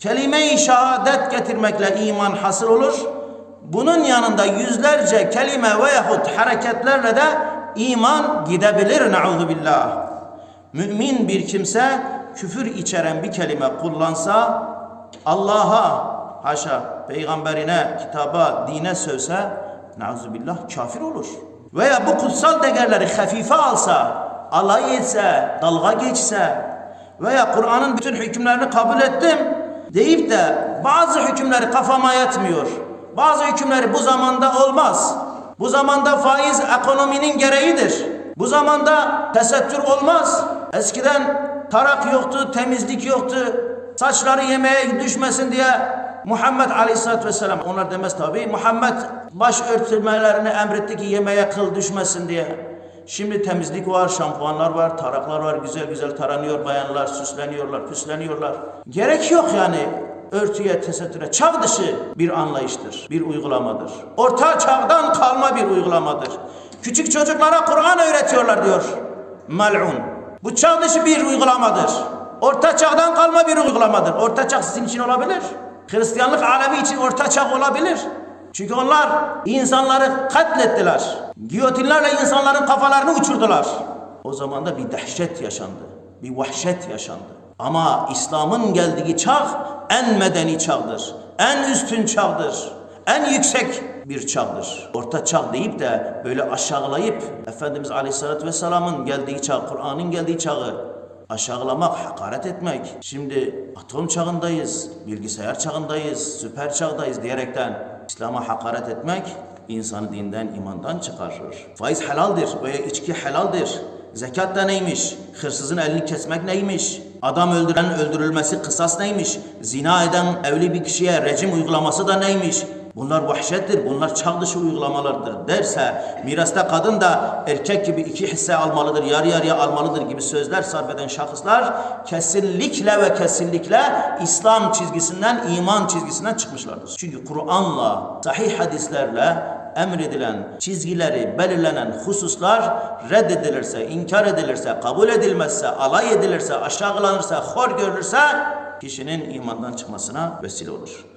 kelime-i şehadet getirmekle iman hasıl olur. Bunun yanında yüzlerce kelime veyahut hareketlerle de iman gidebilir nauzu billah. Mümin bir kimse küfür içeren bir kelime kullansa Allah'a haşa peygamberine, kitaba, dine sövse nauzubillah kafir olur. Veya bu kutsal değerleri hafife alsa, alay etse, dalga geçse veya Kur'an'ın bütün hükümlerini kabul ettim deyip de bazı hükümleri kafama yatmıyor. Bazı hükümleri bu zamanda olmaz. Bu zamanda faiz ekonominin gereğidir. Bu zamanda tesettür olmaz. Eskiden tarak yoktu, temizlik yoktu. Saçları yemeğe düşmesin diye Muhammed Aleyhisselatü Vesselam onlar demez tabi. Muhammed baş örtülmelerini emretti ki yemeğe kıl düşmesin diye. Şimdi temizlik var, şampuanlar var, taraklar var, güzel güzel taranıyor bayanlar, süsleniyorlar, püsleniyorlar. Gerek yok yani örtüye, tesettüre. Çağ dışı bir anlayıştır, bir uygulamadır. Orta çağdan kalma bir uygulamadır. Küçük çocuklara Kur'an öğretiyorlar diyor mal'un. Bu çağ dışı bir uygulamadır. Orta çağdan kalma bir uygulamadır. Orta çağ sizin için olabilir. Hristiyanlık alemi için orta çağ olabilir. Çünkü onlar insanları katlettiler. Giyotinlerle insanların kafalarını uçurdular. O zaman da bir dehşet yaşandı. Bir vahşet yaşandı. Ama İslam'ın geldiği çağ en medeni çağdır. En üstün çağdır. En yüksek bir çağdır. Orta çağ deyip de böyle aşağılayıp Efendimiz Aleyhisselatü Vesselam'ın geldiği çağ, Kur'an'ın geldiği çağı aşağılamak, hakaret etmek. Şimdi atom çağındayız, bilgisayar çağındayız, süper çağdayız diyerekten İslam'a hakaret etmek insanı dinden, imandan çıkarır. Faiz helaldir veya içki helaldir. Zekat da neymiş? Hırsızın elini kesmek neymiş? Adam öldüren öldürülmesi kısas neymiş? Zina eden evli bir kişiye rejim uygulaması da neymiş? Bunlar vahşettir, bunlar çağ dışı uygulamalardır derse mirasta kadın da erkek gibi iki hisse almalıdır, yarı yarıya almalıdır gibi sözler sarf eden şahıslar kesinlikle ve kesinlikle İslam çizgisinden, iman çizgisinden çıkmışlardır. Çünkü Kur'an'la, sahih hadislerle emredilen çizgileri, belirlenen hususlar reddedilirse, inkar edilirse, kabul edilmezse, alay edilirse, aşağılanırsa, hor görülürse kişinin imandan çıkmasına vesile olur.